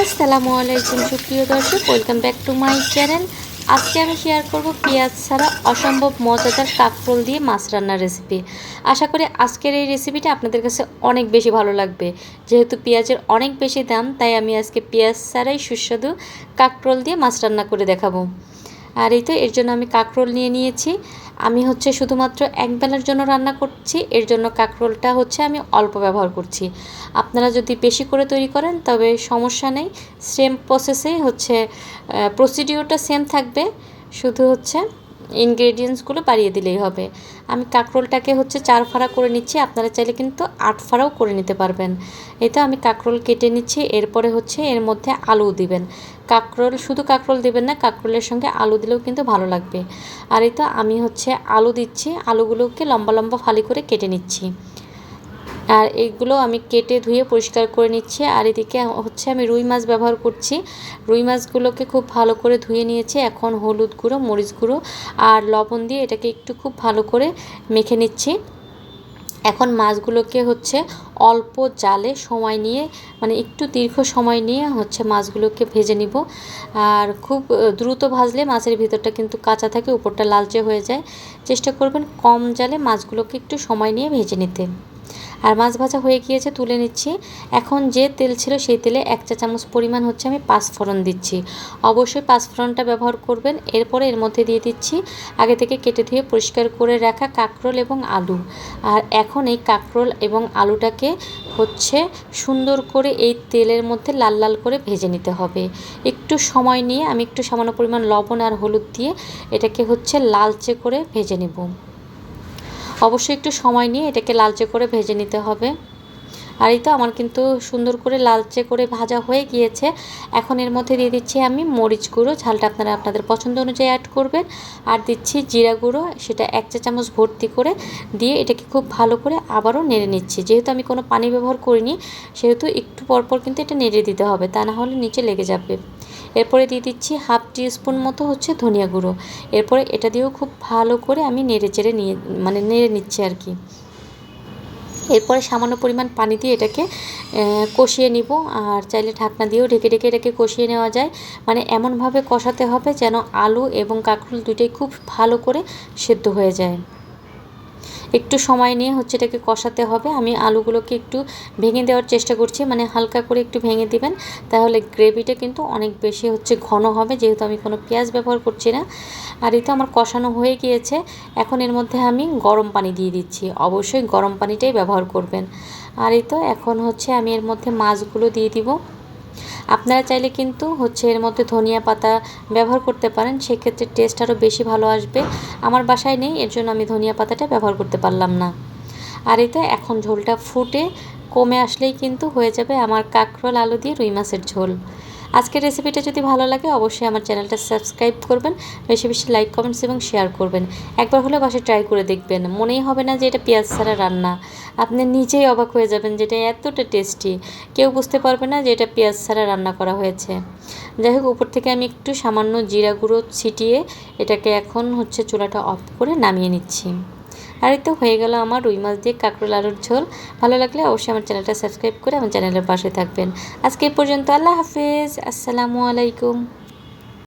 আসসালামু আলাইকুম সুপ্রিয় দর্শক welcome back to my channel আজকে আমি শেয়ার করব পেঁয়াজ ছাড়া অসম্ভব মজাদার কাকরোল দিয়ে মাছ রান্নার রেসিপি আশা করি আজকের এই রেসিপিটি আপনাদের কাছে অনেক বেশি ভালো লাগবে। যেহেতু পেঁয়াজের অনেক বেশি দাম, তাই আমি আজকে পেঁয়াজ ছাড়াই সুস্বাদু কাকরোল দিয়ে মাছ রান্না করে দেখাবো। আর এই তো, এর জন্য আমি কাকরোল নিয়ে নিয়েছি। আমি হচ্ছে শুধুমাত্র এক বেলার জন্য রান্না করছি, এর জন্য কাকরোলটা হচ্ছে আমি অল্প ব্যবহার করছি। আপনারা যদি বেশি করে তৈরি করেন, তবে সমস্যা নেই। সেম প্রসেসেই হচ্ছে প্রসিডিওরটা সেম থাকবে। শুধু হচ্ছে ইনগ্রেডিয়েন্টসগুলো বাড়িয়ে দিলেই হবে। আমি কাঁকরোলটাকে হচ্ছে চার ফাড়া করে নিচ্ছি, আপনারা চাইলে কিন্তু আট ফাড়াও করে নিতে পারবেন। এই তো আমি কাঁকরোল কেটে নিচ্ছি, এরপরে হচ্ছে এর মধ্যে আলু দিবেন। কাঁকরোল, শুধু কাঁকরোল দেবেন না, কাঁকরোলের সঙ্গে আলু দিলেও কিন্তু ভালো লাগবে। আর এই তো আমি হচ্ছে আলু দিচ্ছি, আলুগুলোকে লম্বা লম্বা ফালি করে কেটে নিচ্ছি। আর এইগুলো আমি কেটে ধুয়ে পরিষ্কার করে নিচ্ছি। আর এদিকে হচ্ছে আমি রুই মাছ ব্যবহার করছি। রুই মাছগুলোকে খুব ভালো করে ধুয়ে নিয়েছি। এখন হলুদ গুঁড়ো, মরিচ গুঁড়ো আর লবণ দিয়ে এটাকে একটু খুব ভালো করে মেখে নিচ্ছি। এখন মাছগুলোকে হচ্ছে অল্প জালে সময় নিয়ে মানে একটু দীর্ঘ সময় নিয়ে হচ্ছে মাছগুলোকে ভেজে নিব। আর খুব দ্রুত ভাজলে মাছের ভিতরটা কিন্তু কাঁচা থাকে, উপরটা লালচে হয়ে যায়। চেষ্টা করবেন কম জালে মাছগুলোকে একটু সময় নিয়ে ভেজে নিতে। আর মাছ ভাজা হয়ে গিয়েছে, তুলে নিচ্ছি। এখন যে তেল ছিল সেই তেলে এক চা চামচ পরিমাণ হচ্ছে আমি পাঁচফোড়ন দিচ্ছি। অবশ্যই পাঁচফোড়নটা ব্যবহার করবেন। এরপরে এর মধ্যে দিয়ে দিচ্ছি আগে থেকে কেটে ধুয়ে পরিষ্কার করে রাখা কাঁকরোল এবং আলু। আর এখন এই কাঁকরোল এবং আলুটাকে হচ্ছে সুন্দর করে এই তেলের মধ্যে লাল লাল করে ভেজে নিতে হবে। একটু সময় নিয়ে আমি একটু সামান্য পরিমাণ লবণ আর হলুদ দিয়ে এটাকে হচ্ছে লালচে করে ভেজে নেব। অবশ্যই একটু সময় নিয়ে এটাকে লালচে করে ভেজে নিতে হবে। আর এই তো আমার কিন্তু সুন্দর করে লালচে করে ভাজা হয়ে গিয়েছে। এখন এর মধ্যে দিয়ে দিচ্ছি আমি মরিচ গুঁড়ো, ঝালটা আপনারা আপনাদের পছন্দ অনুযায়ী অ্যাড করবেন। আর দিচ্ছি জিরা গুঁড়ো, সেটা এক চা চামচ ভর্তি করে দিয়ে এটাকে খুব ভালো করে আবারও নেড়ে নিচ্ছি। যেহেতু আমি কোনো পানি ব্যবহার করিনি, সেহেতু একটু পরপর কিন্তু এটা নেড়ে দিতে হবে, তা না হলে নিচে লেগে যাবে। এরপরে দিয়ে দিচ্ছি হাফ টি স্পুন মতো হচ্ছে ধনিয়া গুঁড়ো। এরপরে এটা দিয়েও খুব ভালো করে আমি নেড়ে চেড়ে নিয়ে মানে নেড়ে নিচ্ছি আর কি। এরপরে সামান্য পরিমাণ পানি দিয়ে এটাকে কষিয়ে নিব। আর চাইলে ঢাকনা দিয়েও ঢেকে ঢেকে এটাকে কষিয়ে নেওয়া যায়। মানে এমনভাবে কষাতে হবে যেন আলু এবং কাঁকরোল দুটোই খুব ভালো করে সেদ্ধ হয়ে যায়। একটু সময় নিয়ে হচ্ছে এটাকে কষাতে হবে। আমি আলুগুলোকে একটু ভেঙে দেওয়ার চেষ্টা করছি মানে হালকা করে একটু ভেঙে দিবেন। তাহলে গ্রেভিটা কিন্তু অনেক বেশি হচ্ছে ঘন হবে, যেহেতু আমি কোনো পেঁয়াজ ব্যবহার করছি না। আর এই তো আমার কষানো হয়ে গিয়েছে। এখন এর মধ্যে আমি গরম পানি দিয়ে দিচ্ছি। অবশ্যই গরম পানিটাই ব্যবহার করবেন। আর এই তো এখন হচ্ছে আমি এর মধ্যে মাছগুলো দিয়ে দিব। আপনারা চাইলে কিন্তু হচ্ছে এর মধ্যে ধনিয়া পাতা ব্যবহার করতে পারেন, সেক্ষেত্রে টেস্ট আরও বেশি ভালো আসবে। আমার বাসায় নেই, এর জন্য আমি ধনিয়া পাতাটা ব্যবহার করতে পারলাম না। আর এতে এখন ঝোলটা ফুটে, কমে আসলেই কিন্তু হয়ে যাবে আমার কাঁকরোল আলু দিয়ে রুই মাছের ঝোল। আজকের রেসিপিটা যদি ভালো লাগে, অবশ্যই আমার চ্যানেলটা সাবস্ক্রাইব করবেন, বেশি বেশি লাইক কমেন্টস এবং শেয়ার করবেন। একবার হলে বাসায় ট্রাই করে দেখবেন, মনেই হবে না যে এটা পেঁয়াজ ছাড়া রান্না। আপনি নিজেই অবাক হয়ে যাবেন যেটা এতটা টেস্টি কেউ বুঝতে পারবে না যে এটা পেঁয়াজ ছাড়া রান্না করা হয়েছে। যাই হোক, উপর থেকে আমি একটু সামান্য জিরা গুঁড়ো ছিটিয়ে এটাকে এখন হচ্ছে চুলাটা অফ করে নামিয়ে নিচ্ছি। আর তো হয়ে গেল আমার রুই মাছ দিয়ে কাঁকরোল আলুর ঝোল। ভালো লাগলে অবশ্যই আমার চ্যানেলটা সাবস্ক্রাইব করে আমার চ্যানেলের পাশে থাকবেন। আজকে পর্যন্ত আল্লাহ হাফেজ। আসসালামু আলাইকুম।